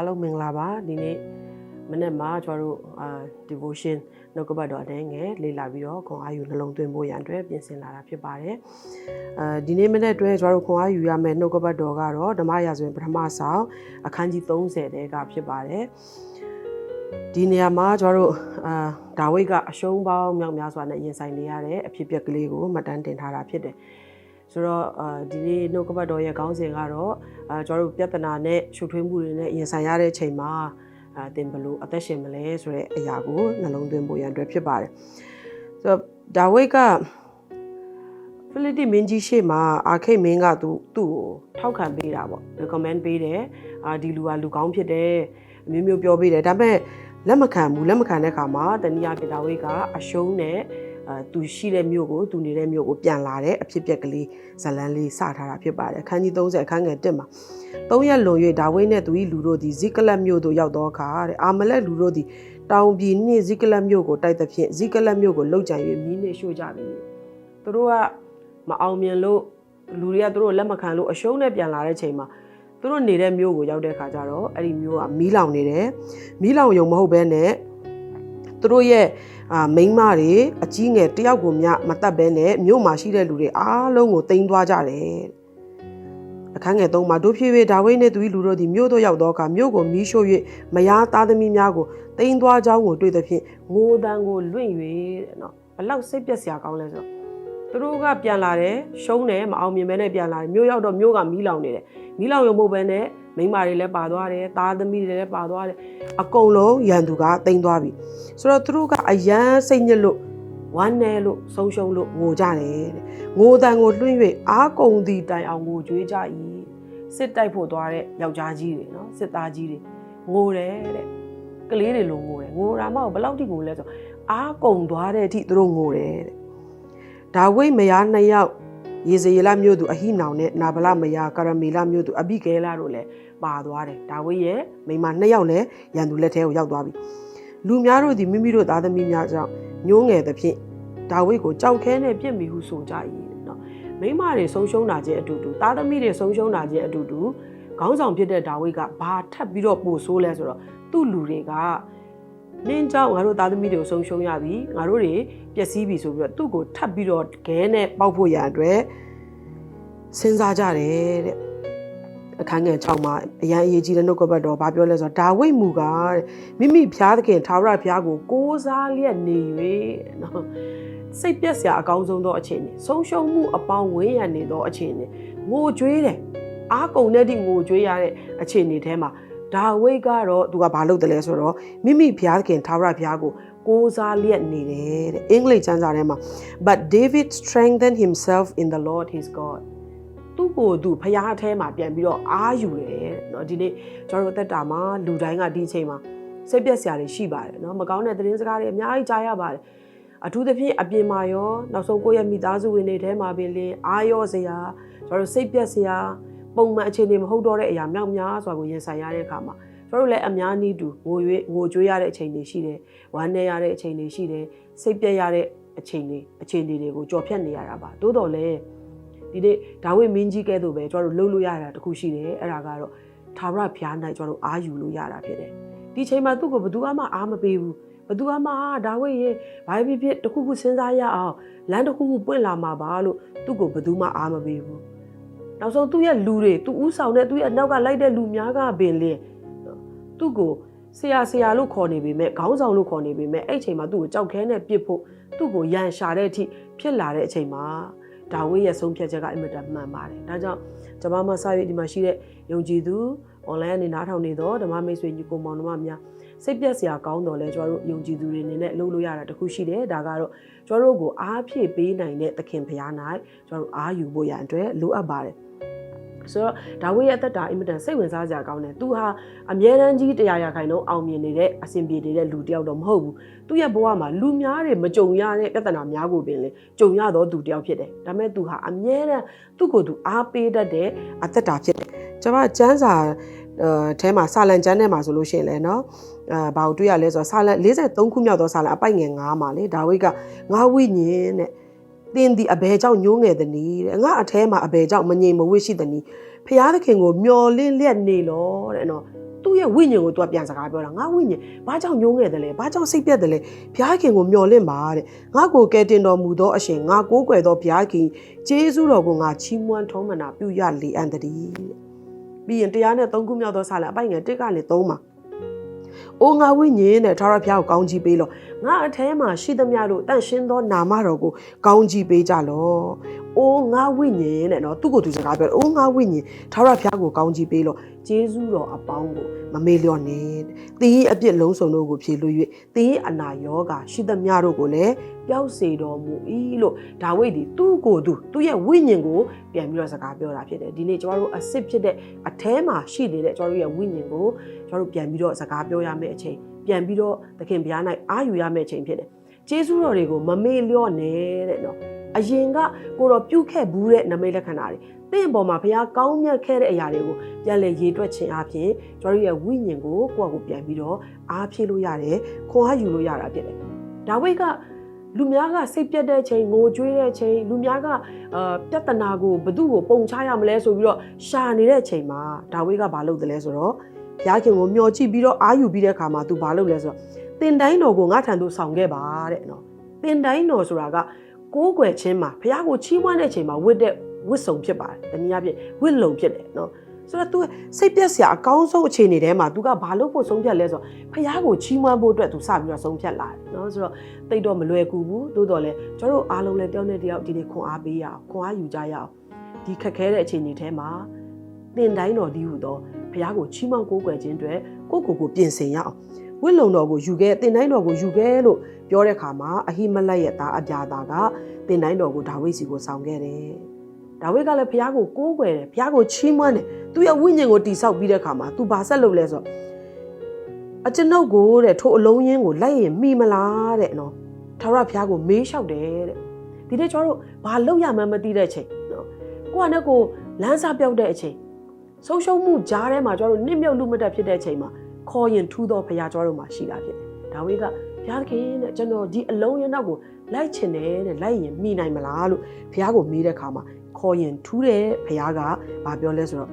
အားလုံးမင်္ဂလာပါဒီနေ့မနေ့မှာကျွန်တော်တို့အာ devotion နှုတ်ကပတ်တော်အနေငယ်လေ့လာပြီးတော့ခွန်အားယူနှလုံးသွင်းဖို့ရန်အတွက်ပြင်ဆင်လာတာဖြစ်ပါတယ်အာဒီနေ့မနေ့အတွက်ကျွန်တော်တို့ခွန်အားယူရမယ့်နှုတ်ကပတ်တော်ကတော့ဓမ္မရာဇဝင်ပထမဆောင်အခန်းကြီး30တဲကဖြစ်ပါတယ်ဒီနေရာမှာကျွန်တော်တို့အာဒါဝိဒ်ကအရှုံးပေါင်းမြောက်များစွာနဲ့ရင်ဆိုင်နေရတဲ့အဖြစ်အပျက်ကလေးကိုမှတ်တမ်းတင်ထားတာဖြစ်တယ် ဆိုတော့အာဒီနေ့နှုတ်ကပတ်တော်ရဲ့ခေါင်းစဉ်ကတော့အာကျွန်တော်တို့ပြဿနာနဲ့ရှုပ်ထွေးမှုတွေနဲ့ရင်ဆိုင်ရတဲ့ချိန်မှာအာသင်ဘလို့အသက်ရှင်မလဲဆိုတဲ့အရာကိုနှလုံးသွင်းဖို့ရန်အတွက်ဖြစ်ပါတယ်ဆိုတော့ဒါဝိဒ်ကဖိလိတိမင်းကြီးရှေ့မှာအာခိတ်မင်းကသူသူ့ကိုထောက်ခံပေးတာပေါ့ recommend ပေးတယ်အာဒီလူကလူကောင်းဖြစ်တယ်အမျိုးမျိုးပြောပေးတယ်ဒါပေမဲ့လက်မခံဘူးလက်မခံတဲ့အခါမှာတနည်းအားဖြင့်ဒါဝိဒ်ကအရှုံးနဲ့ အဲသူရှိတဲ့မြို့ကိုသူနေတဲ့မြို့ကိုပြန်လာတဲ့အဖြစ်အပျက်ကလေးဇလန်းလေးစထားတာဖြစ်ပါတယ်အခန်းကြီး30အခန်းငယ်1မှာ၃ရက်လွန်၍ဒါဝိဒ်နှင့်သူ၏လူတို့သည်ဇိကလတ်မြို့သို့ရောက်သောအခါတဲ့အာမလက်လူတို့သည်တောင်ပြည်နှင့်ဇိကလတ်မြို့ကိုတိုက်သဖြင့်ဇိကလတ်မြို့ကိုလှုပ်ကြံ၍မီးနှင့်ရှို့ကြပြီသူတို့ကမအောင်မြင်လို့လူတွေကသူတို့လက်မခံလို့အရှုံးနဲ့ပြန်လာတဲ့ချိန်မှာသူတို့နေတဲ့မြို့ကိုရောက်တဲ့ခါကျတော့အဲ့ဒီမြို့ကမီးလောင်နေတယ်မီးလောင်ယုံမဟုတ်ဘဲနဲ့သူတို့ရဲ့ အာမိန်းမတွေအကြီးငယ်တယောက်ကိုမျှမတတ်ဘဲနဲ့မြို့မှာရှိတဲ့လူတွေအားလုံးကိုတင်သွားကြတယ်အခန်းငယ်၃မှာဒုဖြည်းဖြည်းဒါဝိဒ်နဲ့သူ၏လူတို့သည်မြို့သို့ရောက်သောအခါမြို့ကိုမီးရှို့၍မယားသားသမီးများကိုတင်သွားကြောင်းကိုတွေ့သဖြင့်ငိုတန်ကိုလွင့်၍တဲ့နော်ဘလောက်စိတ်ပြက်စရာကောင်းလဲဆိုတော့သူတို့ကပြန်လာတယ်ရှုံးတယ်မအောင်မြင်မဲနဲ့ပြန်လာတယ်မြို့ရောက်တော့မြို့ကမီးလောင်နေတယ်မီးလောင်ရုံမဟုတ်ဘဲနဲ့မိန်းမတွေလည်းပါသွားတယ်သားသမီးတွေလည်းပါသွားတယ်အကုန်လုံးရန်သူကတင်သွားပြီဆိုတော့သူတို့ကအယမ်းစိတ်ညစ်လို့ဝမ်းနည်းလို့ဆုံးရှုံးလို့ငိုကြတယ်တဲ့ငိုတန်ကိုလွှင့်၍အားကုန်သည့်တိုင်အောင်ငိုကြွေးကြ၏စစ်တိုက်ဖို့သွားတဲ့ယောက်ျားကြီးတွေနော်စစ်သားကြီးတွေငိုတယ်တဲ့ကလေးတွေလိုငိုတယ်ငိုတာမှဘယ်လောက်ထိငိုလဲဆိုအားကုန်သွားတဲ့အထိသူတို့ငိုတယ်တဲ့ဒါဝိဒ်မယားနှစ်ယောက် ယေဇယေလမြို့သူအဟိနောင်နဲ့နာဗလမယားကာရမေလမြို့သူအဘိကဲလာတို့လည်းပါသွားတယ်ဒါဝိဒ်ရဲ့မိန်းမနှစ်ယောက်လည်းရန်သူလက်ထဲကိုရောက်သွားပြီလူများတို့သည်မိမိတို့သားသမီးများကြောင့်ညှိုးငယ်သဖြင့်ဒါဝိဒ်ကိုကြောက်ခဲနဲ့ပြစ်မိဟုဆိုကြ၏တဲ့နော်မိန်းမတွေဆုံးရှုံးတာချင်းအတူတူသားသမီးတွေဆုံးရှုံးတာချင်းအတူတူခေါင်းဆောင်ဖြစ်တဲ့ဒါဝိဒ်ကဘာထပ်ပြီးတော့ပို့ဆိုးလဲဆိုတော့သူ့လူတွေက နင်းကြောင့်ငါတို့သားသမီးတွေကိုဆုံးရှုံးရပြီငါတို့တွေပျက်စီးပြီဆိုပြီးတော့သူ့ကိုထပ်ပြီးတော့ခဲနဲ့ပေါက်ဖို့ရန်အတွက်စဉ်းစားကြတယ်တဲ့အခန်းငယ်6မှာအရန်အရေးကြီးတဲ့နှုတ်ကပတ်တော်ဘာပြောလဲဆိုတော့ဒါဝိဒ်မူကတဲ့မိမိဖျားသခင်သာဝရဖျားကိုကိုးစားလျက်နေ၍နော်စိတ်ပြက်စရာအကောင်းဆုံးသောအခြေအနေဆုံးရှုံးမှုအပေါင်းဝင်းရံနေသောအခြေအနေငိုကြွေးတယ်အားကုန်တဲ့ဒီငိုကြွေးရတဲ့အခြေအနေထဲမှာ ဒါဝိဒ်ကတော့သူကဘာလုပ်တယ်လဲဆိုတော့မိမိဖျားသခင်သာဝရဖျားကိုကိုးစားလျက်နေတယ်တဲ့အင်္ဂလိပ်ကျမ်းစာထဲမှာ but David strengthened himself in the Lord his God သူ့ကိုယ်သူဖျားအแทမှာပြန်ပြီးတော့အားယူတယ်เนาะဒီနေ့ကျွန်တော်တို့အသက်တာမှာလူတိုင်းကဒီအချိန်မှာစိတ်ပြက်စရာတွေရှိပါတယ်เนาะမကောင်းတဲ့သတင်းစကားတွေအများကြီးကြားရပါတယ်အထူးသဖြင့်အပြင်မှာရောနောက်ဆုံးကိုယ့်ရဲ့မိသားစုဝင်တွေထဲမှာပင်လင်းအားရောစရာကျွန်တော်တို့စိတ်ပြက်စရာ ပုံမှန်အခြေအနေမဟုတ်တော့တဲ့အရာမြောက်များစွာကိုရင်ဆိုင်ရတဲ့အခါမှာကျွန်တော်တို့လည်းအများနည်းတူငိုရွေးငိုကြွေးရတဲ့အချိန်တွေရှိတယ်ဝမ်းနည်းရတဲ့အချိန်တွေရှိတယ်စိတ်ပြက်ရတဲ့အချိန်တွေအခြေအနေတွေကိုကြော်ဖြတ်နေရတာပါသို့တော်လည်းဒီနေ့ဒါဝိမင်းကြီးကဲ့သို့ပဲကျွန်တော်တို့လှုပ်လို့ရတာတခုရှိတယ်အဲ့ဒါကတော့သာဝရဘုရား၌ကျွန်တော်တို့အာယူလို့ရတာဖြစ်တယ်ဒီချိန်မှာသူ့ကိုဘယ်သူမှအားမပေးဘူးဘယ်သူမှဒါဝိရေဘာဖြစ်ဖြစ်တခုခုစဉ်းစားရအောင်လမ်းတခုခုပွင့်လာမှာပါလို့သူ့ကိုဘယ်သူမှအားမပေးဘူး နောက်ဆုံးသူ့ရဲ့လူတွေသူဥဆောင်တဲ့သူ့ရဲ့အနောက်ကလိုက်တဲ့လူများကပင်လင်းသူ့ကိုဆရာဆရာလို့ခေါ်နေပေမဲ့ခေါင်းဆောင်လို့ခေါ်နေပေမဲ့အဲ့အချိန်မှာသူ့ကိုကြောက်ခဲနဲ့ပြစ်ဖို့သူ့ကိုရန်ရှာတဲ့အထိဖြစ်လာတဲ့အချိန်မှာဒါဝိရဲ့ဆုံးဖြတ်ချက်ကအင်မတန်မှန်ပါတယ်ဒါကြောင့်ကျွန်မမဆာရီဒီမှာရှိတဲ့ယုံကြည်သူ online အနေနားထောင်နေတော့ဓမ္မမိတ်ဆွေညီကိုမောင်နှမများစိတ်ပြက်စရာကောင်းတော်လဲကျွန်တော်တို့ယုံကြည်သူတွေအနေနဲ့လှုပ်လို့ရတာတခုရှိတယ်ဒါကတော့ကျွန်တော်တို့ကိုအားဖြည့်ပေးနိုင်တဲ့သခင်ဘုရား၌ကျွန်တော်တို့အားယူဖို့ရန်အတွက်လိုအပ်ပါတယ် ဆိုတော့ဒါဝိရဲ့အသက်တာအင်မတန်စိတ်ဝင်စားစရာကောင်းတယ်။ तू ဟာအမြဲတမ်းကြီးတရားရခိုင်တော့အောင်မြင်နေတဲ့အဆင်ပြေနေတဲ့လူတယောက်တော့မဟုတ်ဘူး။သူ့ရဲ့ဘဝမှာလူများတွေမကြုံရတဲ့ပြဿနာများကိုပင်လေကြုံရတော့သူတယောက်ဖြစ်တယ်။ဒါပေမဲ့ तू ဟာအမြဲတမ်းသူ့ကိုယ်သူအားပေးတတ်တဲ့အသက်တာဖြစ်တယ်။ကျွန်မကျန်းစာအဲအဲမှာစာလန်ကျန်းထဲမှာဆိုလို့ရှိရင်လည်းနော်အဲဘာကိုတွေ့ရလဲဆိုတော့စာလန်43ခုမြောက်သောစာလန်အပိုက်ငယ်9မှာလေဒါဝိကငါဝိညာဉ်တဲ့ သင်ဒီအဘယ်ကြောင့်ညှိုးငယ်သနည်းတဲ့ငါအแทမှာအဘယ်ကြောင့်မငြိမ်မဝစ်ရှိသနည်းဖျားသခင်ကိုမျော်လင့်လျက်နေလို့တဲ့နော်သူ့ရဲ့ဝိညာဉ်ကိုသူကပြန်စကားပြောတာငါဝိညာဉ်ဘာကြောင့်ညှိုးငယ်တယ်လဲဘာကြောင့်စိတ်ပြက်တယ်လဲဘုရားခင်ကိုမျှော်လင့်ပါတဲ့ငါကိုကယ်တင်တော်မူသောအရှင်ငါကိုးကွယ်သောဘုရားခင်ဂျေဇုတော်ကိုငါချီးမွမ်းထုံးမနာပြုရလေအံ့တည်းတဲ့ပြီးရင်တရားနဲ့သုံးခုမြောက်သောဆာလံအပိုင်ငယ်တစ်ကနေသုံးပါ အိုငါဝိညာဉ်နဲ့ထာဝရဘုရားကိုကောင်းချီးပေးလောငါအထဲမှာရှိသမျှတို့တန့်ရှင်းသောနာမတော်ကိုကောင်းချီးပေးကြလော အိုငါဝိညာဉ်တဲ့နော်သူ့ကိုယ်သူစကားပြောတယ်အိုငါဝိညာဉ်ထာဝရဘုရားကိုကောင်းချီးပေးလောဂျေဇုတော်အပေါင်းကိုမမေ့လျော့နဲ့တဲ့သင်၏အပြစ်လုံးစုံတို့ကိုဖြေလို့၍သင်၏အနာရောဂါရှိသမျှတို့ကိုလည်းပျောက်စေတော်မူ၏လို့ဒါဝိဒ်ဒီသူ့ကိုယ်သူသူ့ရဲ့ဝိညာဉ်ကိုပြန်ပြီးတော့စကားပြောတာဖြစ်တယ်ဒီနေ့ကျွန်တော်တို့အစ်စ်ဖြစ်တဲ့အแทမှာရှိနေတဲ့ကျွန်တော်တို့ရဲ့ဝိညာဉ်ကိုကျွန်တော်တို့ပြန်ပြီးတော့စကားပြောရမယ့်အချိန်ပြန်ပြီးတော့သခင်ဘုရား၌အာယူရမယ့်အချိန်ဖြစ်တယ် ကျေးဇူးတော်တွေကိုမမေ့လျော့နဲ့တဲ့နော်အရင်ကကိုတော့ပြုတ်ခဲ့ဘူးတဲ့နမိတ်လက္ခဏာတွေတင့်အပေါ်မှာဘုရားကောင်းမြတ်ခဲ့တဲ့အရာတွေကိုပြန်လည်ရေတွက်ခြင်းအပြင်ကျွန်တော်ရဲ့ဝိညာဉ်ကိုကိုယ့်အကိုပြန်ပြီးတော့အားဖြည့်လို့ရတယ်ခွန်အားယူလို့ရတာဖြစ်တယ်ဒါဝိဒ်ကလူများကစိတ်ပြတ်တဲ့ချိန်ငိုကြွေးတဲ့ချိန်လူများကအာပြဿနာကိုဘသူ့ကိုပုံချရမလဲဆိုပြီးတော့ရှာနေတဲ့ချိန်မှာဒါဝိဒ်ကဘာလုပ်တယ်လဲဆိုတော့ဘုရားခင်ကိုမျှော်ကြည့်ပြီးတော့အာယူပြီးတဲ့အခါမှာ तू ဘာလုပ်လဲဆိုတော့ တင်တိုင်းတော်ကိုငါထံသို့ဆောင်ခဲ့ပါတဲ့နော်တင်တိုင်းတော်ဆိုတာကကိုးကွယ်ခြင်းမှာဘုရားကိုချီးမွမ်းတဲ့ချိန်မှာဝတ်တဲ့ဝတ်စုံဖြစ်ပါတယ်။တနည်းအားဖြင့်ဝတ်လုံဖြစ်တယ်နော်။ဆိုတော့ तू စိတ်ပြက်စရာအကောင်းဆုံးအခြေအနေထဲမှာ तू ကဘာလို့ဖို့ဆုံးဖြတ်လဲဆိုတော့ဖះကိုချီးမွမ်းဖို့အတွက် तू စပြီးတော့ဆုံးဖြတ်လာတယ်နော်။ဆိုတော့တိတ်တော့မလွယ်ကူဘူး။သို့တော်လည်းကျွန်တော်တို့အားလုံးလည်းတယောက်နဲ့တယောက်ဒီနေ့ခွန်အားပေးရအောင်ခွန်အားယူကြရအောင်။ဒီခက်ခဲတဲ့အခြေအနေထဲမှာတင်တိုင်းတော်ဒီဟုသောဖះကိုချီးမွမ်းကိုးကွယ်ခြင်းအတွက်ကိုယ့်ကိုယ်ကိုပြင်ဆင်ရအောင်။ ဝိလုံတော်ကိုယူခဲ့တင်တိုင်းတော်ကိုယူခဲ့လို့ပြောတဲ့အခါမှာအဟိမလက်ရဲ့သားအပြာသားကတင်တိုင်းတော်ကိုဒါဝိဒ်စီကိုဆောင်ခဲ့တယ်။ဒါဝိဒ်ကလည်းဘုရားကိုကိုးကွယ်တယ်ဘုရားကိုချီးမွမ်းတယ်သူရဲ့ဝိညာဉ်ကိုတိဆောက်ပြီးတဲ့အခါမှာ तू ဘာဆက်လုပ်လဲဆိုတော့အကျွန်ုပ်ကိုတဲ့ထိုအလုံးရင်းကိုလိုက်ရင်မိမလားတဲ့နော်ထာဝရဘုရားကိုမေးလျှောက်တယ်တဲ့ဒီနေ့ကျွန်တော်တို့ဘာလုပ်ရမှန်းမသိတဲ့အချိန်နော်ကိုကနဲ့ကိုလမ်းစာပြောက်တဲ့အချိန်ဆုံးရှုံးမှုကြားထဲမှာကျွန်တော်တို့နစ်မြုပ်လူမတက်ဖြစ်တဲ့အချိန်မှာ ခေါ်ရင်ထူးသောဘုရားကျွန်တော်တို့မှာရှိတာဖြစ်တယ်ဒါဝိဒ်ကဘုရားသခင်တဲ့ကျွန်တော်ဒီအလုံးရင်းနောက်ကိုလိုက်ချင်တယ်တဲ့လိုက်ရင်မိနိုင်မလားလို့ဘုရားကိုမေးတဲ့အခါမှာခေါ်ရင်ထူးတဲ့ဘုရားကဘာပြောလဲဆိုတော့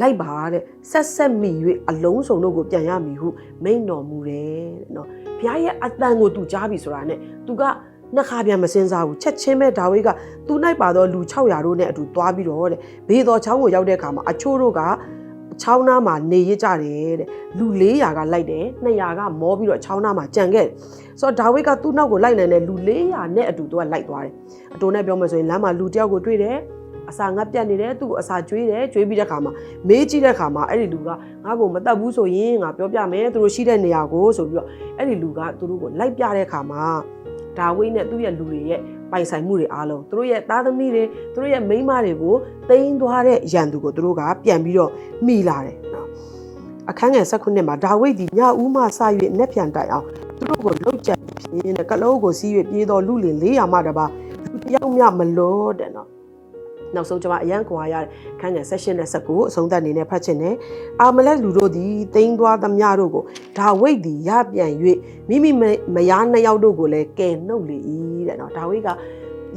လိုက်ပါတဲ့ဆက်ဆက်မိ၍အလုံးစုံတို့ကိုပြန်ရမည်ဟုမိန့်တော်မူတယ်တဲ့နော်ဘုရားရဲ့အတန်ကိုသူကြားပြီဆိုတာနဲ့သူကနှစ်ခါပြန်မစင်းစားဘူးချက်ချင်းပဲဒါဝိဒ်ကသူ၌ပါသောလူ600တို့နဲ့အတူသွားပြီးတော့တဲ့ဘေးတော်ချောင်းကိုရောက်တဲ့အခါမှာအချို့တို့က ချောင်းနားမှာနေရကြတယ်တဲ့လူ400ကလိုက်တယ်200ကမောပြီးတော့ချောင်းနားမှာကြံခဲ့တယ်ဆိုတော့ဒါဝိဒ်ကသူ့နောက်ကိုလိုက်နေတဲ့လူ400နဲ့အတူသူကလိုက်သွားတယ်အတိုးနဲ့ပြောမယ်ဆိုရင်လမ်းမှာလူတယောက်ကိုတွေ့တယ်အစာငတ်ပြတ်နေတယ်သူ့ကိုအစာကျွေးတယ်ကျွေးပြီးတဲ့ခါမှာမေးကြည့်တဲ့ခါမှာအဲ့ဒီလူကငါ့ကိုမတက်ဘူးဆိုရင်ငါပြောပြမယ်သူတို့ရှိတဲ့နေရာကိုဆိုပြီးတော့အဲ့ဒီလူကသူတို့ကိုလိုက်ပြတဲ့ခါမှာဒါဝိဒ်နဲ့သူ့ရဲ့လူတွေရဲ့ ပိုင်ဆိုင်မှုတွေအားလုံးသူတို့ရဲ့သားသမီးတွေသူတို့ရဲ့မိန်းမတွေကိုတိန်းသွားတဲ့ရန်သူကိုသူတို့ကပြန်ပြီးတော့မိလာတယ်နော်အခန်းငယ်၁၉မှာဒါဝိဒ်ဒီညဦးမှစ၍နက်ပြန်တိုင်အောင်သူတို့ကိုလှုပ်ကြံဖြင်းတဲ့ကလုံးကိုစီး၍ပြေးတော်လူလင်400မှတပါလူတယောက်မျှမလို့တဲ့နော် နောက်ဆုံးကျွန်မအရန်ကွာရတဲ့ခန်းငယ် session နဲ့ဆက်ကိုအဆုံးသတ်အနေနဲ့ဖတ်ချင်တယ်။အာမလက်လူတို့သည်တိန်းသွားသမျှတို့ကိုဒါဝိဒ်သည်ရပြန်၍မိမိမယားနှစ်ယောက်တို့ကိုလည်းကယ်နှုတ်လေ၏တဲ့နော်။ဒါဝိဒ်က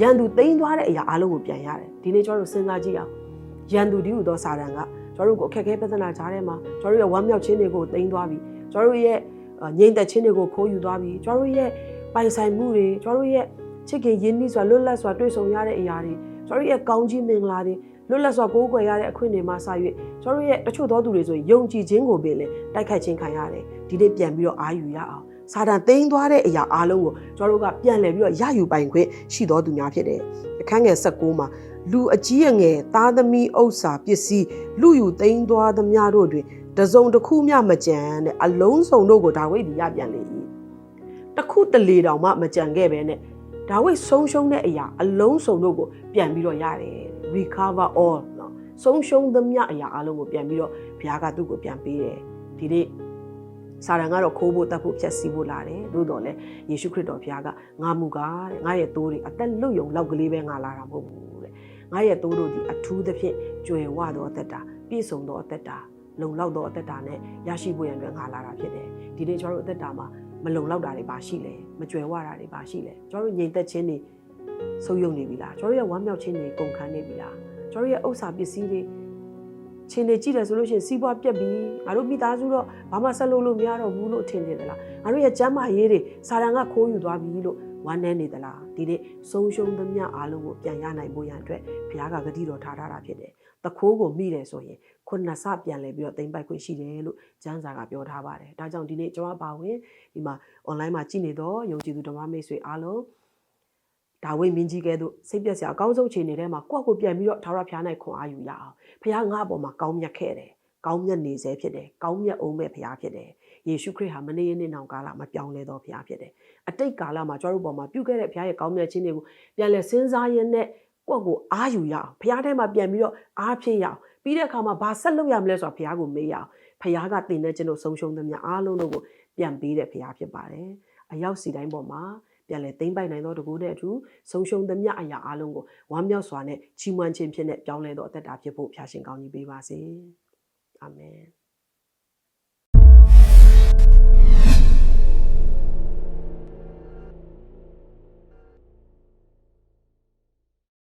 ရန်သူတိန်းသွားတဲ့အရာအလုံးကိုပြန်ရတယ်။ဒီနေ့ကျွန်တော်တို့စဉ်းစားကြည့်အောင်။ရန်သူဒီဟုသောစာတန်ကကျွန်တော်တို့ကိုအခက်အခဲပြဿနာကြားထဲမှာကျွန်တော်တို့ရဲ့ဝမ်းမြောက်ခြင်းတွေကိုတိန်းသွားပြီးကျွန်တော်တို့ရဲ့ငြိမ်သက်ခြင်းတွေကိုခိုးယူသွားပြီးကျွန်တော်တို့ရဲ့ပိုင်ဆိုင်မှုတွေကျွန်တော်တို့ရဲ့ချစ်ခင်ရင်းနှီးစွာလွတ်လပ်စွာတွေ့ဆုံရတဲ့အရာတွေ ကျွန်တော်တို့ရဲ့ကောင်းကြီးမင်္ဂလာတွေလွတ်လပ်စွာကိုးကွယ်ရတဲ့အခွင့်အရေးမှစ၍ကျွန်တော်တို့ရဲ့တချို့သောသူတွေဆိုရင်ယုံကြည်ခြင်းကိုပင်လေတိုက်ခိုက်ခြင်းခံရတယ်ဒီနေ့ပြန်ပြီးတော့အာယူရအောင်စာတန်သိမ်းသွားတဲ့အရာအလုံးကိုကျွန်တော်တို့ကပြန်လည်ပြီးတော့ရယူပိုင်ခွင့်ရှိတော်သူများဖြစ်တယ်အခန်းငယ်16မှာလူအကြီးအငယ်သားသမီးဥစ္စာပစ္စည်းလူယူသိမ်းသွားသမျှတို့တွင်တစုံတစ်ခုမျှမကြံတဲ့အလုံးစုံတို့ကိုဒါဝိဒ်ဒီရပြန်လေ၏တခုတလေတောင်မှမကြံခဲ့ပဲနဲ့ ဒါဝိဒ်ဆုံးရှုံးတဲ့အရာအလုံးစုံတို့ကိုပြန်ပြီးတော့ရတယ် recover all နော်ဆုံးရှုံးသမျှအရာအလုံးကိုပြန်ပြီးတော့ဘုရားကသူ့ကိုပြန်ပေးတယ်ဒီနေ့စာရန်ကတော့ခိုးဖို့တတ်ဖို့ဖြတ်စည်းဖို့လာတယ်သို့တော်လည်းယေရှုခရစ်တော်ဘုရားကငါမူကားတဲ့ငါရဲ့သိုးတွေအသက်လွတ်ယုံလောက်ကလေးပဲငါလာတာမဟုတ်ဘူးတဲ့ငါရဲ့သိုးတို့ဒီအထူးသဖြင့်ကြွယ်ဝသောအသက်တာပြည့်စုံသောအသက်တာလုံလောက်သောအသက်တာနဲ့ရရှိဖို့ရန်အတွက်ငါလာတာဖြစ်တယ်ဒီနေ့ကျွန်တော်တို့အသက်တာမှာ မလုံလောက်တာတွေပါရှိလဲမကြွယ်ဝတာတွေပါရှိလဲကျွန်တော်တို့ငြိမ်သက်ခြင်းတွေဆုပ်ယုပ်နေပြီလားကျွန်တော်တို့ရဲ့ဝမ်းမြောက်ခြင်းတွေကုန်ခန်းနေပြီလားကျွန်တော်တို့ရဲ့ဥစ္စာပစ္စည်းတွေခြေနေကြည့်တယ်ဆိုလို့ရှိရင်စီးပွားပြက်ပြီငါတို့မိသားစုတော့ဘာမှဆက်လုပ်လို့မရတော့ဘူးလို့ထင်နေသလားငါတို့ရဲ့ကျမ်းမာရေးတွေစာရန်ကခိုးယူသွားပြီလို့ဝမ်းနည်းနေသလားဒီနေ့ဆုံးရှုံးသမျှအားလုံးကိုပြန်ရနိုင်ဖို့ရန်အတွက်ဘုရားကဂတိတော်ထားထားတာဖြစ်တယ် တခိုးကိုမိတယ်ဆိုရင်ခုနှစ်ဆပြန်လဲပြီးတော့တိမ့်ပိုက်ခွင့်ရှိတယ်လို့ကျမ်းစာကပြောထားပါတယ်ဒါကြောင့်ဒီနေ့ကျွန်တော်ပါဝင်ဒီမှာ online မှာကြည့်နေတော့ယုံကြည်သူဓမ္မမိတ်ဆွေအားလုံးဒါဝိမင်းကြီးကဲသို့စိတ်ပြက်စရာအကောင်းဆုံးခြေအနေထဲမှာကိုယ့်ကိုယ်ပြန်ပြီးတော့ထာဝရဘုရား၌ခွန်အားယူရအောင်ဘုရားငါ့အပေါ်မှာကောင်းမြတ်ခဲ့တယ်ကောင်းမြတ်နေစေဖြစ်တယ်ကောင်းမြတ်အောင်မဲ့ဘုရားဖြစ်တယ်ယေရှုခရစ်ဟာမနေ့ရက်နေ့နောင်ကာလမှာပြောင်းလဲတော်ဘုရားဖြစ်တယ်အတိတ်ကာလမှာကျွန်တော်တို့ပေါ်မှာပြုခဲ့တဲ့ဘုရားရဲ့ကောင်းမြတ်ခြင်းတွေကိုပြန်လဲစဉ်းစားရင်းနဲ့ ကိုယ့်ကိုယ်အားယူရအောင်ဘုရားထဲမှာပြန်ပြီးတော့အားဖြစ်ရအောင်ပြီးတဲ့အခါမှာဘာဆက်လုပ်ရမလဲဆိုတာဘုရားကိုမေးရအောင်ဘုရားကတင်တဲ့ကျွန်တော်ဆုံးရှုံးသမျှအားလုံးတို့ကိုပြန်ပေးတဲ့ဘုရားဖြစ်ပါတယ်အရောက်စီတိုင်းပေါ်မှာပြန်လဲသိမ့်ပိုက်နိုင်သောတကူနဲ့အတူဆုံးရှုံးသမျှအရာအလုံးကိုဝမ်းမြောက်စွာနဲ့ချီးမွမ်းခြင်းဖြစ်နဲ့ပြောင်းလဲသောအသက်တာဖြစ်ဖို့ဖျာရှင်ကောင်းကြီးပေးပါစေအာမင်